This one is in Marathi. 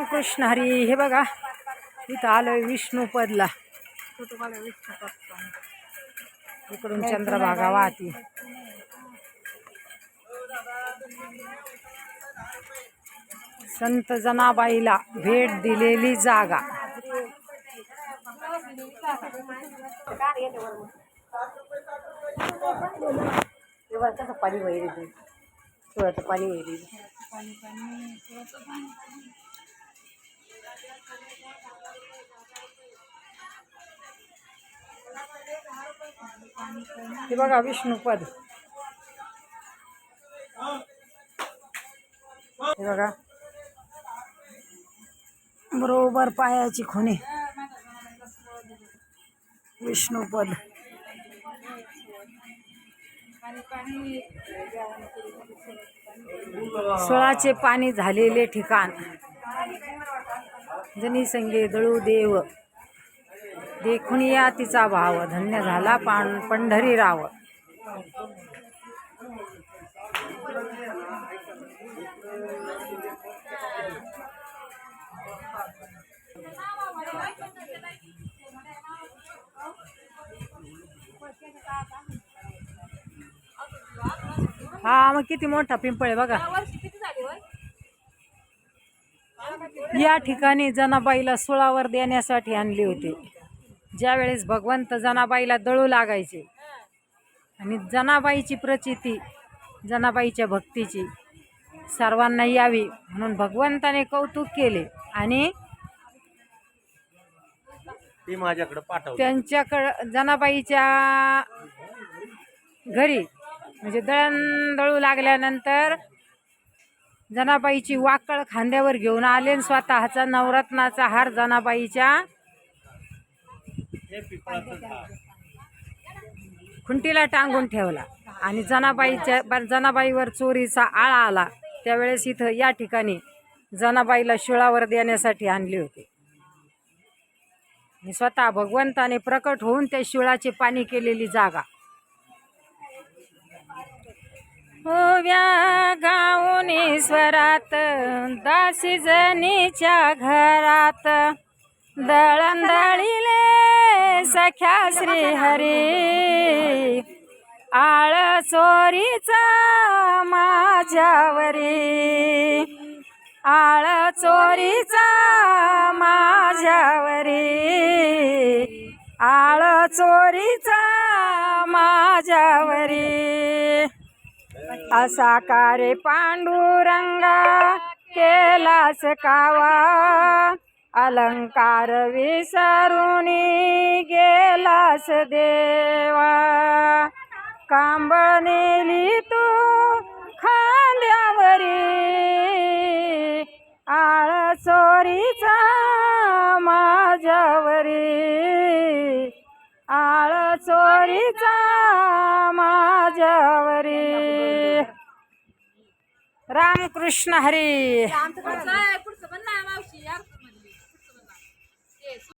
रामकृष्ण हरी हे बघा. इथं आलोय विष्णूपदला इकडून चंद्रभागा वाहती. संत जनाबाईला भेट दिलेली जागा. पाणी वैरी पाणी वैरी हे बघा विष्णुपद हे बघा. बरोबर पायाची खुणे विष्णुपद सोळाचे पाणी झालेले ठिकाण. जनी संगे दळू देव. देखून या तिचा भाव धन्य झाला पान पंढरी राव. हा मग किती मोठा पिंपळ आहे बघा. या ठिकाणी जनाबाईला सुळावर देण्यासाठी आणले होते. ज्यावेळेस भगवंत जनाबाईला दळू लागायचे आणि जनाबाईची प्रचिती जनाबाईच्या भक्तीची सर्वांना यावी म्हणून भगवंताने कौतुक केले आणि ती माझ्याकडे पाठवली. त्यांच्याकडं जनाबाईच्या घरी म्हणजे दळण दळू लागल्यानंतर जनाबाईची वाकळ खांद्यावर घेऊन आले आणि स्वतःचा नवरत्नाचा हार जनाबाईच्या खुंटीला टांगून ठेवला. आणि जनाबाईच्या जनाबाईवर चोरीचा आळा आला. त्यावेळेस इथं या ठिकाणी जनाबाईला शिळावर देण्यासाठी आणले होते. आणि स्वतः भगवंताने प्रकट होऊन त्या शिळाचे पाणी केलेली जागा. हो व्या ईश्वरात दासी जनीच्या घरात. दळण दळिले सख्या श्रीहरी आळ चोरीचा माझ्यावरी. आळ चोरीचा माझ्यावरी. आळ चोरीचा माझ्यावरी. असा कारे पांडुरंगा केलास कावा? अलंकार विसरून गेलास देवा. कांबळ नेली तू खांद्यावरी आळ चोरीचा माझ्यावरी. आळ चोरीचा माझ्यावरी. रामकृष्ण हरी. पुढचं पण नाही मावशी यार